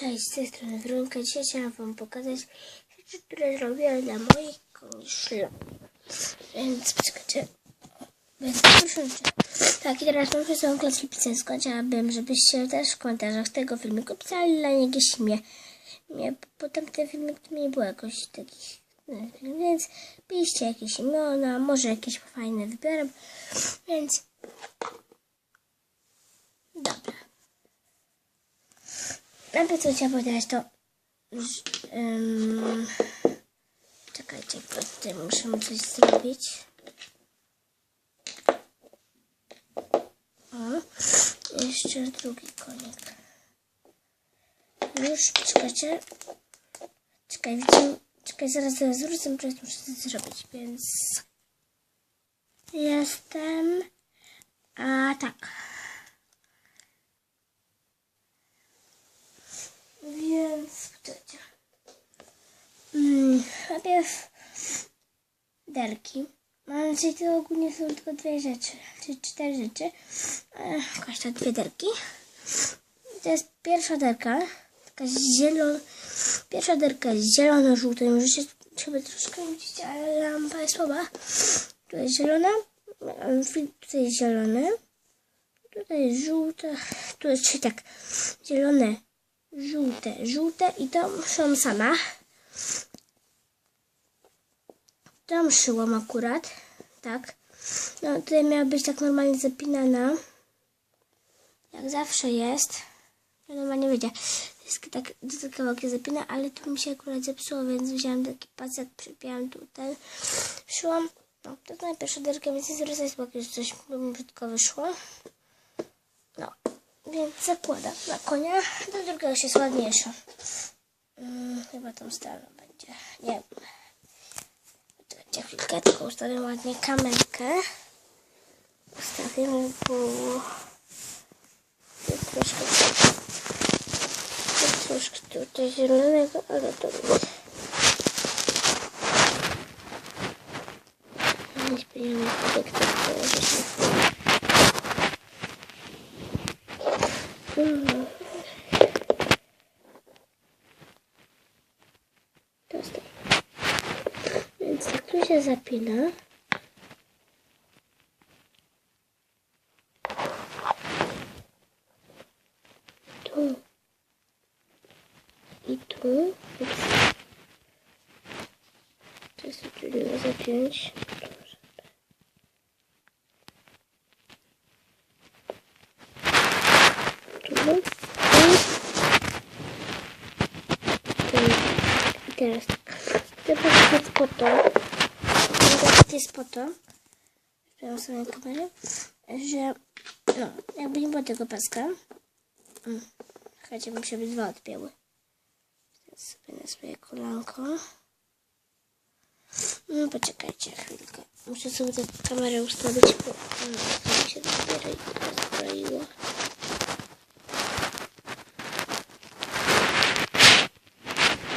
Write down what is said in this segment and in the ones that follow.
Cześć, z tej strony Weronika. Dzisiaj chciałam Wam pokazać rzeczy, które zrobiłam dla moich koszlów. Więc poczekajcie. Więc proszę, tak, i teraz mam sobą klocki pizzeską. Chciałabym, żebyście też w komentarzach tego filmiku pisali dla niego jakieś imię. imię. Potem ten filmik nie było jakoś takich, więc piszcie jakieś imiona, może jakieś fajne wybiorę. Więc dobra. Najpierw co chciałam powiedzieć to... Um, czekajcie, tym muszę coś zrobić. O, jeszcze drugi konik. Już, czekajcie. Czekaj, widzę, czekaj, zaraz, zaraz wrócę, prostu muszę coś zrobić, więc... Jestem... A, tak. Więc. Mm, najpierw derki. Mam nadzieję, że to ogólnie są tylko dwie rzeczy, czy cztery rzeczy. E, Koszta dwie derki. To jest pierwsza derka, taka zielona. Pierwsza derka jest zielono-żółta. Możecie chyba troszkę widzieć, ale lampa jest słaba. Tu jest zielona, tutaj jest zielone. Tutaj jest żółte, tu jest tak, zielone, żółte, żółte i to są sama. Tam szyłam akurat, tak. No tutaj miała być tak normalnie zapinana. Jak zawsze jest. Ja normalnie wiecie, jest tak do tego kawałek zapina, ale tu mi się akurat zepsuło, więc wziąłem taki pasek, przypiąłem tutaj. Szłam, no to jest moja pierwsza derka, więc jest rozejść, bo już coś brzydko wyszło. Więc zakładam na konia. Do drugiego już jest ładniejsza. Hmm, chyba tą starą będzie. Nie wiem. Czekajcie chwilkę, tylko ustawię ładnie kamerkę. Ustawimy, jest Troszkę... jest Troszkę tutaj zielonego, ale to nic. Nie spojrzymy, jak to położyć na Tak. Więc tak tu się zapina. Tu. I tu. To jest trudno zapiąć. Tu. I teraz tak. To jest po to. To jest po to. Wziąłem sobie kamerę. Że no, jakby nie było tego paska. Mm. Słuchajcie, bym się dwa odpięły. Teraz sobie na swoje kolanko. No poczekajcie chwilkę. Muszę sobie tę kamerę ustawić, bo no, to mi się dopiero rozbroiło.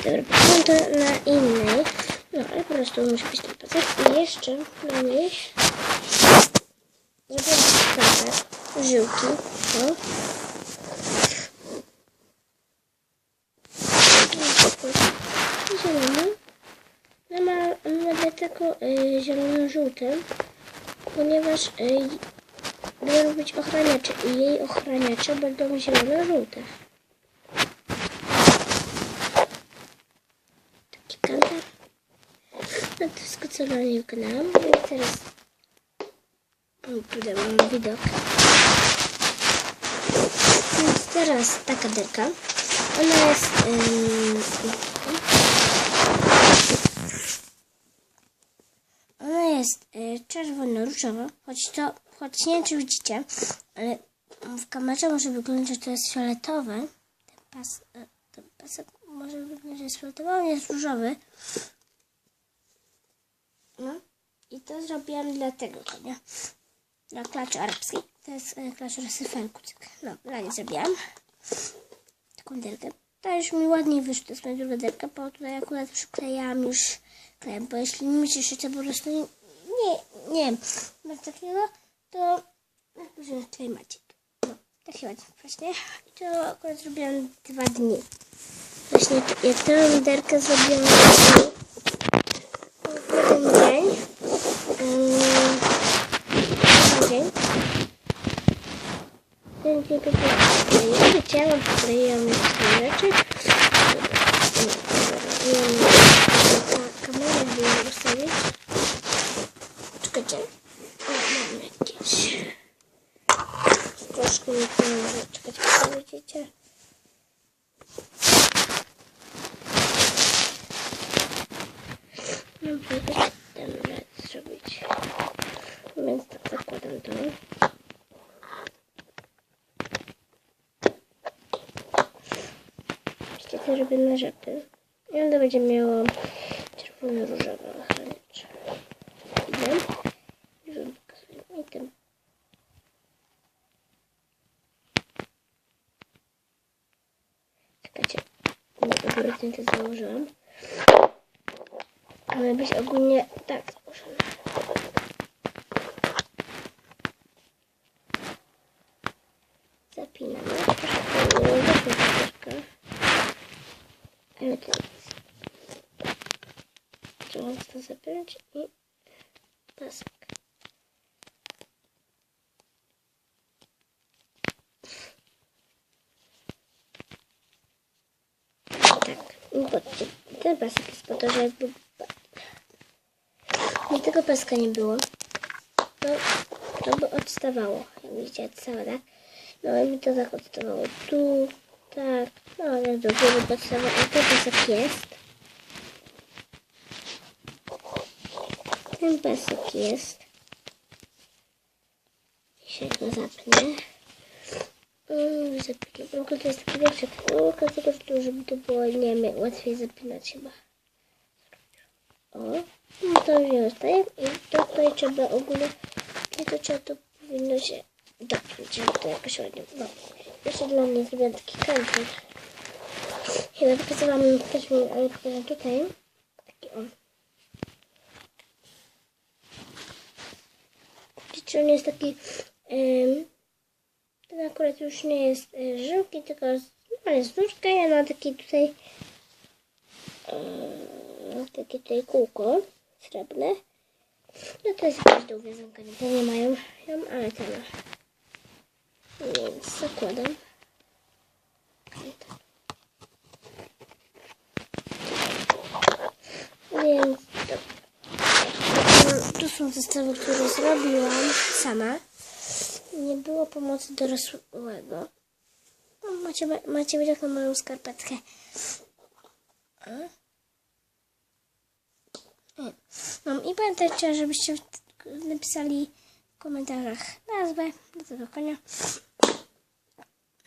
Dobra, mam to na innej. No, ale po prostu musi być ten pasek. I jeszcze niej zrobiłam kawę, żyłki. O. Zielony. No ma, ma dlatego y, zielono-żółty, ponieważ y, będą być ochraniacze i jej ochraniacze będą zielono-żółte. Taki kantar. No to wszystko co na niej wykonałam. I teraz tutaj mam widok. Więc teraz taka derka. Ona jest ym, ona jest y, czerwono-różowa, choć to, choć nie wiem czy widzicie, ale w kamerze może wyglądać, że to jest fioletowe. Ten pas, y, ten pasek może wyglądać, że jest fioletowy, on jest różowy. No i to zrobiłam dla tego konia. Dla klaczy arabskiej. To jest y, klacz Rysyfel kucyk. No, dla niej zrobiłam. Taką derkę. To już mi ładniej wyszło. To jest moja druga derka, bo tutaj akurat przyklejałam już klejem. Bo jeśli nie myślicie, po prostu nie, nie, nie masz takiego, to że klej macie. No, tak się ładnie właśnie. I to akurat zrobiłam dwa dni. Właśnie jak tę liderkę zrobiłam właśnie w jeden dzień, um, dzień, ten dzień po prostu skleiłam, wycięłam, skleiłam jeszcze rzeczy. Nie wiem, ta kamera by ustawić. Czekajcie. O, mam jakieś. Troszkę mi to może. Czekajcie, co widzicie? No, jakoś ten radę zrobić. Więc tak zakładam to. Jeszcze to robię na rzepy. I ono będzie miało czerwono-różowe ochraniacze. Idę. Już wam pokazuję. I tym. Czekajcie. Nie, akurat nie to założyłam. Ale być ogólnie tak założone. Zapinamy. Weszła troszkę. To jest. Trzeba to zapiąć i pasek. Tak, i patrzcie, ten pasek jest po to, żeby... Gdyby tego paska nie było, to, to by odstawało, jak widzicie, całe, tak? No i mi to tak odstawało. Tu, tak, no ale do góry podstawa, a ten pasek jest. Ten pasek jest. Dzisiaj go zapnę. Mm. W ogóle to jest taki większy kółek, tylko żeby to było, nie wiem, łatwiej zapinać chyba. O, no to już nie zostaje. I to tutaj trzeba ogólnie, i to trzeba to powinno się dotknąć, żeby to jakoś ładnie, no. Jeszcze dla mnie zrobiłam taki kącik. Pokazałam też mi, ale tutaj. Taki on. Widzicie, on jest taki, ym, ten akurat już nie jest y, żyłki, tylko no, jest nóżka i ona taki tutaj, yy, takie tutaj kółko srebrne. No to jest jakieś do uwiązanka, nie mają ją, ale ten. Więc zakładam. Więc to, no, tu są zestawy, które zrobiłam sama. Nie było pomocy dorosłego. No, macie, macie na moją skarpetkę. A? No i pamiętajcie, żebyście napisali w komentarzach nazwę do tego konia.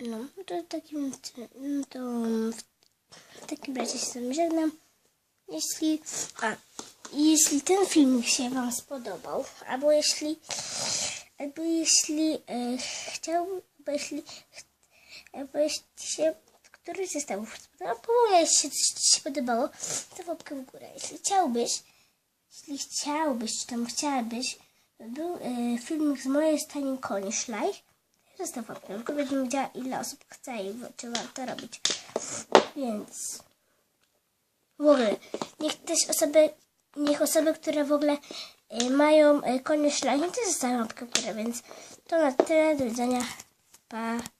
No, to w takim, to w takim razie się z żegnam. Jeśli, a, jeśli ten filmik się Wam spodobał, albo jeśli, albo jeśli e, chciał, albo jeśli, albo jeśli się któryś z zestawów spodobał, albo jeśli Ci się podobało, to łapkę w górę. Jeśli chciałbyś, jeśli chciałbyś, czy tam chciałabyś, by był e, z mojej stanie koni szlaj, zostaw łapkę w górę, żebym wiedziała ile osób chce i czy warto robić. Więc w ogóle. Niech też osoby, niech osoby, które w ogóle y, mają y, konie szlachetne, łapkę w górę, więc to na tyle, do widzenia, pa.